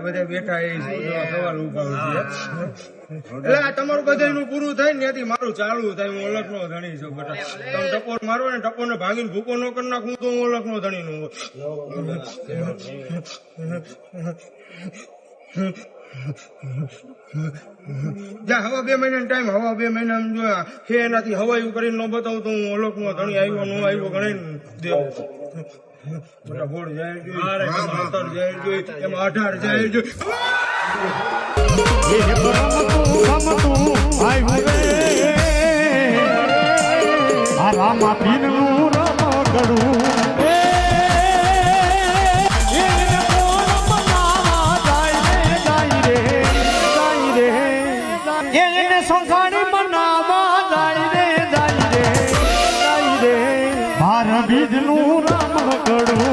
આ બધા બેઠા એ સવાલ છું. એટલે આ તમારું બધાયનું પૂરું થાય ને ત્યાંથી મારું ચાલુ થાય, હું ઓળખ નો ધણી છું બેટા. તમે ટપોર મારો ને ટપોર ને ભાગીને ભૂકો ન કરી નાખું તો હું ઓળખ નો ધણી નું જા, હવા બે મહિના ટાઈમ હવા બે મહિના જોયા હે એનાથી હવાયું કરીને ન બતાવું તો હું નો ધણી આવ્યો, નો આવ્યો ગણી દેવું મોટા ગોળ જાય જોઈએ એમાં અઢાર જાય જોઈએ રામા પીરનું રામ ગળું. બીજનું રામ 啊！